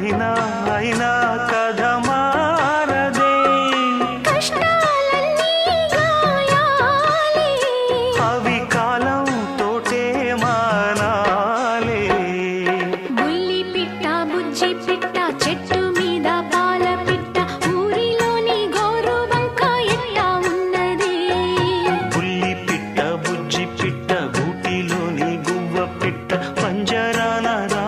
అయినా అయినా కదా